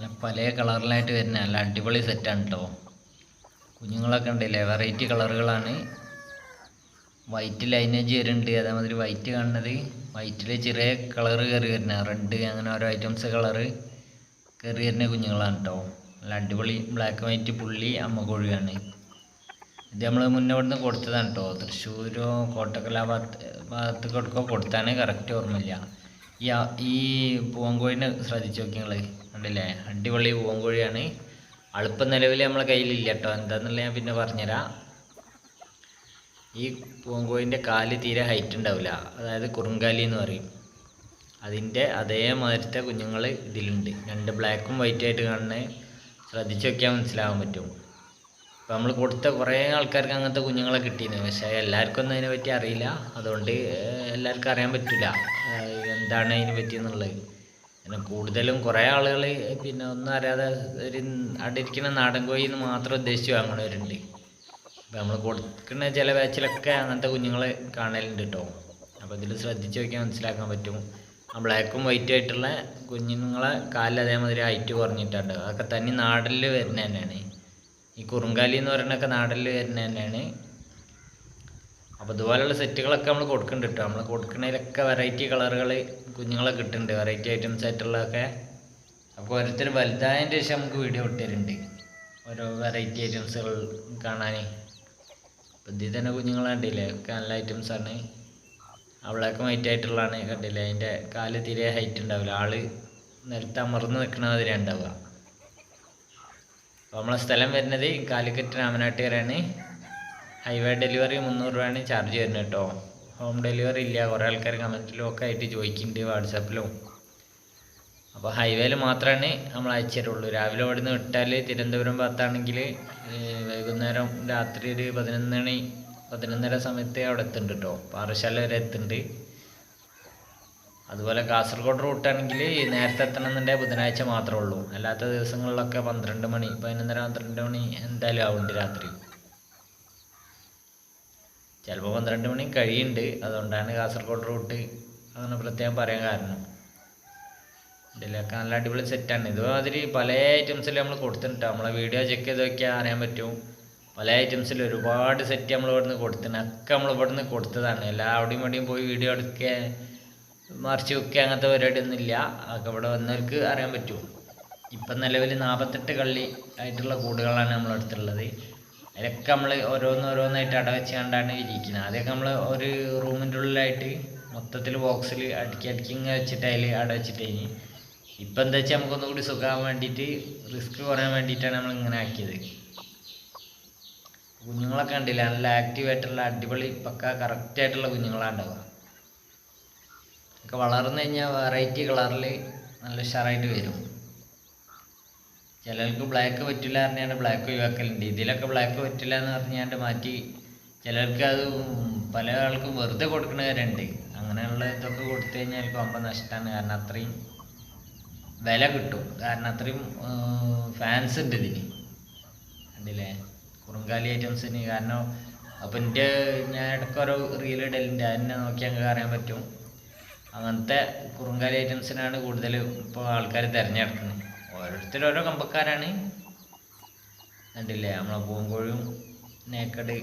നല്ല പല കളറിലായിട്ട് വരുന്ന. നല്ല അടിപൊളി സെറ്റാണ് കേട്ടോ കുഞ്ഞുങ്ങളൊക്കെ ഉണ്ടല്ലേ വെറൈറ്റി കളറുകളാണ്. വൈറ്റ് ലൈനേജ് വരുന്നുണ്ട്. അതേമാതിരി വൈറ്റ് കാണുന്നത്. വൈറ്റിൽ ചെറിയ കളറ് കയറി വരുന്ന. റെഡ് അങ്ങനെ ഓരോ ഐറ്റംസ് കളറ് കയറി വരുന്ന കുഞ്ഞുങ്ങളാണ് കേട്ടോ നല്ല അടിപൊളി ബ്ലാക്ക് വൈറ്റ് പുള്ളി അമ്മ കോഴിയാണ്. ഇത് നമ്മൾ മുന്നേ ഇവിടുന്ന് കൊടുത്തതാണ് കേട്ടോ തൃശ്ശൂരോ കോട്ടക്കല ഭാഗത്ത് ഭാഗത്ത് കൊടുക്കോ കൊടുത്താണ് കറക്റ്റ് ഓർമ്മയില്ല. ഈ പൂവൻകോഴിനെ ശ്രദ്ധിച്ച് നോക്കി നിങ്ങൾ കണ്ടില്ലേ? അടിപൊളി പൂവൻകോഴിയാണ്. അളുപ്പം നിലവിൽ നമ്മളെ കയ്യിലില്ല കേട്ടോ എന്താണെന്നുള്ള ഞാൻ പിന്നെ പറഞ്ഞുതരാം. ഈ പൂവൻകോഴിന്റെ കാൽ തീരെ ഹൈറ്റ് ഉണ്ടാവില്ല അതായത് കുറുങ്കാലി എന്ന് പറയും. അതിന്റെ അതേമാതിരത്തെ കുഞ്ഞുങ്ങൾ ഇതിലുണ്ട്. രണ്ട് ബ്ലാക്കും വൈറ്റും ആയിട്ട് കാണുന്നത് ശ്രദ്ധിച്ച് നോക്കിയാൽ മനസ്സിലാവാൻ പറ്റും. അപ്പോൾ നമ്മൾ കൊടുത്ത കുറേ ആൾക്കാർക്ക് അങ്ങനത്തെ കുഞ്ഞുങ്ങളെ കിട്ടിയിരുന്നു പക്ഷേ എല്ലാവർക്കും ഒന്നും അതിനെ പറ്റി അറിയില്ല. അതുകൊണ്ട് എല്ലാവർക്കും അറിയാൻ പറ്റില്ല എന്താണ് അതിനെ പറ്റിയെന്നുള്ളത് പിന്നെ കൂടുതലും കുറേ ആളുകൾ പിന്നെ ഒന്നും അറിയാതെ ഒരു അവിടെ ഇരിക്കുന്ന നാടൻ കോഴി എന്ന് മാത്രം ഉദ്ദേശിച്ച് വാങ്ങണവരുണ്ട്. അപ്പോൾ നമ്മൾ കൊടുക്കുന്ന ചില ബാച്ചിലൊക്കെ അങ്ങനത്തെ കുഞ്ഞുങ്ങളെ കാണലുണ്ട് കേട്ടോ അപ്പോൾ ഇതിൽ ശ്രദ്ധിച്ച് നോക്കിയാൽ മനസ്സിലാക്കാൻ പറ്റും. ആ ബ്ലാക്കും വൈറ്റും ആയിട്ടുള്ള കുഞ്ഞുങ്ങളെ കാലിൽ അതേമാതിരി ഹൈറ്റ് കുറഞ്ഞിട്ടുണ്ട് അതൊക്കെ തന്നെ നാടലിൽ വരുന്ന തന്നെയാണ് ഈ കുറുങ്കാലി എന്ന് പറയുന്നതൊക്കെ നാടലിൽ വരുന്ന തന്നെയാണ്. അപ്പോൾ ഇതുപോലെയുള്ള സെറ്റുകളൊക്കെ നമ്മൾ കൊടുക്കുന്നുണ്ട് കേട്ടോ. നമ്മൾ കൊടുക്കുന്നതിലൊക്കെ വെറൈറ്റി കളറുകൾ കുഞ്ഞുങ്ങളെ കിട്ടുന്നുണ്ട്. വെറൈറ്റി ഐറ്റംസ് ആയിട്ടുള്ളതൊക്കെ. അപ്പോൾ ഓരോരുത്തർ വലുതായതിന്റെ ശേഷം നമുക്ക് വീഡിയോ ഇട്ടുതരുന്നുണ്ട് ഓരോ വെറൈറ്റി ഐറ്റംസുകൾ കാണാൻ അപ്പോൾ തന്നെ കുഞ്ഞുങ്ങളെ കണ്ടില്ലേ? ഒക്കെ നല്ല ഐറ്റംസ് ആണ്. അവളൊക്കെ വൈറ്റ് ആയിട്ടുള്ളതാണ് കണ്ടില്ലേ? അതിന്റെ കാൽ തീരെ ഹൈറ്റ് ഉണ്ടാവില്ല. ആൾ നിലത്ത് അമർന്ന് നിൽക്കുന്ന മാതിരി ഉണ്ടാവുക. നമ്മളെ സ്ഥലം വരുന്നത് കാലിക്കറ്റ് രാമനാട്ടുകരാണ് ഹൈവേ ഡെലിവറി മുന്നൂറ് രൂപയാണ് ചാർജ് വരുന്നത് കേട്ടോ. ഹോം ഡെലിവറി ഇല്ല. കുറേ ആൾക്കാർ കമന്റിലും ഒക്കെ ആയിട്ട് ചോദിക്കുന്നുണ്ട് വാട്സാപ്പിലും. അപ്പോൾ ഹൈവേയിൽ മാത്രമാണ് നമ്മൾ അയച്ചു തരുള്ളൂ രാവിലെ നിന്ന് വിട്ടാൽ തിരുവനന്തപുരം ഭാഗത്താണെങ്കിൽ വൈകുന്നേരം രാത്രി ഒരു പതിനൊന്ന് മണി പതിനൊന്നര സമയത്ത് അവിടെ എത്തുന്നുണ്ട് കേട്ടോ. പാറശാല വരെ എത്തുന്നുണ്ട്. അതുപോലെ കാസർഗോഡ് റൂട്ടാണെങ്കിൽ നേരത്തെ എത്തണമെന്നുണ്ടെങ്കിൽ ബുധനാഴ്ച മാത്രമേ ഉള്ളൂ. അല്ലാത്ത ദിവസങ്ങളിലൊക്കെ പന്ത്രണ്ട് മണി പതിനൊന്നര പന്ത്രണ്ട് മണി എന്തായാലും ആവുന്നുണ്ട് രാത്രി. ചിലപ്പോൾ പന്ത്രണ്ട് മണി കഴിയുന്നുണ്ട് അതുകൊണ്ടാണ് കാസർഗോഡ് റൂട്ട് അങ്ങനെ പ്രത്യേകം പറയാൻ കാരണം. ഇതിലൊക്കെ നല്ല അടിപൊളി സെറ്റാണ് ഇതുമാതിരി പല ഐറ്റംസിൽ നമ്മൾ കൊടുത്തിട്ടുണ്ട്. നമ്മളെ വീഡിയോ ചെക്ക് ചെയ്ത് നോക്കിയാൽ അറിയാൻ പറ്റും. പല ഐറ്റംസിൽ ഒരുപാട് സെറ്റ് നമ്മൾ ഇവിടുന്ന് കൊടുത്തിട്ടുണ്ട് ഒക്കെ നമ്മൾ ഇവിടുന്ന് കൊടുത്തതാണ്. എല്ലാ അവിടെയും ഇവിടെയും പോയി വീഡിയോ എടുക്കുക മറിച്ച് വെക്കുക അങ്ങനത്തെ പരിപാടിയൊന്നും ഇല്ല അതൊക്കെ ഇവിടെ വന്നവർക്ക് അറിയാൻ പറ്റും ഇപ്പം നിലവിൽ നാൽപ്പത്തെട്ട് കള്ളി ആയിട്ടുള്ള കൂടുകളാണ് നമ്മൾ അടുത്തുള്ളത്. അതിലൊക്കെ നമ്മൾ ഓരോന്നോരോന്നായിട്ട് അടവെച്ച് കണ്ടാണ് ഇരിക്കുന്നത്. ആദ്യമൊക്കെ നമ്മൾ ഒരു റൂമിന്റെ ഉള്ളിലായിട്ട് മൊത്തത്തിൽ ബോക്സിൽ അടുക്കി അടുക്കി ഇങ്ങനെ വെച്ചിട്ട് അതിൽ അടവെച്ചിട്ടേനി ഇപ്പം എന്താ വെച്ചാൽ നമുക്കൊന്നും കൂടി സുഖമാകാൻ വേണ്ടിയിട്ട് റിസ്ക് കുറയാൻ വേണ്ടിയിട്ടാണ് നമ്മൾ ഇങ്ങനെ ആക്കിയത്. കുഞ്ഞുങ്ങളൊക്കെ കണ്ടില്ല? നല്ല ആക്റ്റീവ് ആയിട്ടുള്ള അടിപൊളി പക്ക കറക്റ്റ് ആയിട്ടുള്ള കുഞ്ഞുങ്ങളാണ് ഉണ്ടാവുക. ഒക്കെ വളർന്നു കഴിഞ്ഞാൽ വെറൈറ്റി കളറിൽ നല്ല ഉഷാറായിട്ട് വരും. ചിലർക്ക് ബ്ലാക്ക് പറ്റില്ല പറഞ്ഞാണ്ട് ബ്ലാക്ക് ഒഴിവാക്കലുണ്ട്. ഇതിലൊക്കെ ബ്ലാക്ക് പറ്റില്ല എന്ന് പറഞ്ഞാണ്ട് മാറ്റി ചിലർക്ക് അത് പല ആൾക്കും വെറുതെ കൊടുക്കുന്നവരുണ്ട്. അങ്ങനെയുള്ള ഇതൊക്കെ കൊടുത്തു കഴിഞ്ഞാൽ അമ്പ നഷ്ടമാണ് കാരണം അത്രയും വില കിട്ടും. കാരണം അത്രയും ഫാൻസ് ഉണ്ട് ഇതിന്. കണ്ടില്ലേ? കുറുങ്കാലി ഐറ്റംസിന്. കാരണം അപ്പം എന്റെ ഞാൻ ഇടയ്ക്ക് ഓരോ റീൽ ഇടലുണ്ട്. അതിനെ നോക്കി ഞങ്ങൾക്ക് അറിയാൻ പറ്റും. അങ്ങനത്തെ കുറുങ്കാലി ഐറ്റംസിനാണ് കൂടുതൽ ഇപ്പോൾ ആൾക്കാർ തിരഞ്ഞെടുക്കുന്നത് ഓരോരുത്തർ ഓരോ കമ്പക്കാരാണ്. കണ്ടില്ലേ? നമ്മളെ പൂങ്കോഴും നേക്കട്